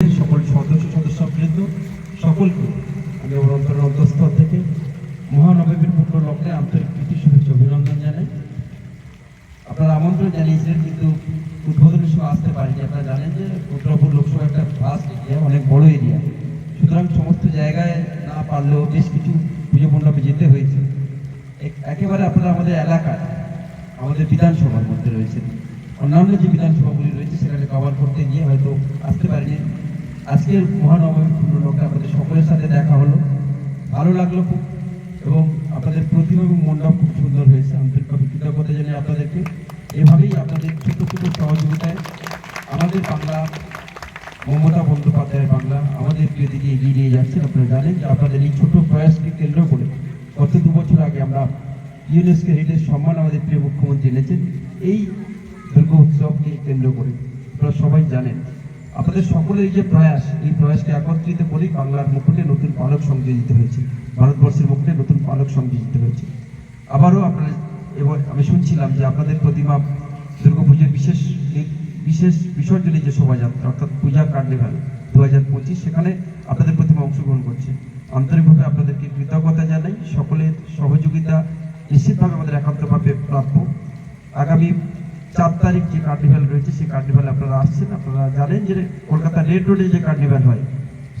সকল সদস্য সদস্যবৃন্দ সকলকে আমি আমার অন্তরের অন্তঃস্থল থেকে মহানবমীর পূর্ণ লগ্নে আন্তরিক প্রীতি, শুভেচ্ছা, অভিনন্দন জানাই। আপনারা আমন্ত্রণ জানিয়েছিলেন কিন্তু উদ্বোধনের সময় আসতে পারিনি। আপনারা জানেন যে উত্তরপুর লোকসভা একটা ফাস্ট এরিয়া অনেক বড় এরিয়া সুতরাং সমস্ত জায়গায় না পারলেও বেশ কিছু পুজো মণ্ডপে যেতে হয়েছে। এক- একেবারে আপনারা আমাদের এলাকায়, আমাদের বিধানসভার মধ্যে রয়েছেন। অন্যান্য যে বিধানসভাগুলি রয়েছে সেখানে কভার করতে গিয়ে হয়তো আসতে পারিনি আজকের মহানবমী পূর্ণলোকে আপনাদের সকলের সাথে দেখা হলো। ভালো লাগল খুব, এবং আপনাদের প্রতিভা এবং মণ্ডপ খুব সুন্দর হয়েছে। আন্তরিকভাবে কৃতজ্ঞতা জানাই আপনাদেরকে, এভাবেই আপনাদের ছোট ছোট সহযোগিতায় আমাদের বাংলা, মমতা বন্দ্যোপাধ্যায়ের বাংলা আমাদের প্রিয় দিকে এগিয়ে নিয়ে যাচ্ছে আপনারা জানেন যে আপনাদের এই ছোটো প্রয়াসকে কেন্দ্র করে গত দু বছর আগে আমরা ইউনেস্কো হেরিটেজ সম্মান আমাদের প্রিয় মুখ্যমন্ত্রী এনেছেন। এই দুর্গা উৎসবকে কেন্দ্র করে আপনারা সবাই জানেন। আপনাদের সকলের এই যে প্রয়াস, এই প্রয়াসকে একত্রিত করেই বাংলার মুকুটে নতুন পালক সংযোজিত হয়েছে। ভারতবর্ষের মুকুটে নতুন পালক সংযোজিত হয়েছে। আবারও আপনারা এবার আমি শুনছিলাম যে আপনাদের প্রতিমা দুর্গাপুজোর বিশেষ বিশেষ বিসর্জনের যে শোভাযাত্রা, অর্থাৎ পূজা কার্নিভাল দু হাজার পঁচিশ, সেখানে আপনাদের প্রতিমা অংশগ্রহণ করছে। আন্তরিকভাবে আপনাদেরকে কৃতজ্ঞতা জানাই। সকলের সহযোগিতা নিশ্চিতভাবে আমাদের একান্তভাবে প্রাপ্য। আগামী চার তারিখ যে কার্নিভাল রয়েছে, সেই কার্নিভালে আপনারা আসছেন, আপনারা জানেন যে কলকাতা রেড রোডে যে কার্নিভাল হয়,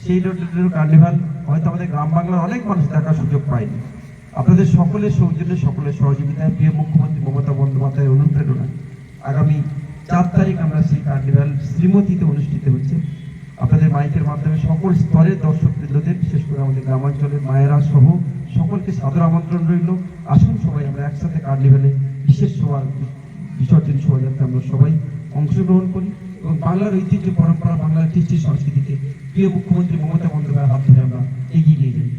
সেই রোডের কার্নিভাল হয়তো আমাদের গ্রাম বাংলার অনেক মানুষ দেখার সুযোগ পায়নি। আপনাদের সকলের সৌজন্যে, সকলের সহযোগিতায় প্রিয় মুখ্যমন্ত্রী মমতা বন্দ্যোপাধ্যায়ের অনুপ্রেরণায় আগামী চার তারিখ আমরা সেই কার্নিভাল শ্রীমতীতে অনুষ্ঠিত হচ্ছে। আপনাদের মাইকের মাধ্যমে সকল স্তরের দর্শক বৃন্দদের, বিশেষ করে আমাদের গ্রামাঞ্চলের মায়েরা সহ সকলকে সাদর আমন্ত্রণ রইল। আসুন সবাই আমরা একসাথে কার্নিভালে বিশেষ শোভাযাত্রা আমরা সবাই অংশগ্রহণ করি এবং বাংলার ঐতিহ্য, পরম্পরা, বাংলার কৃষ্টি সংস্কৃতিকে প্রিয় মুখ্যমন্ত্রী মমতা বন্দ্যোপাধ্যায়ের হাত ধরে আমরা এগিয়ে নিয়ে যাই।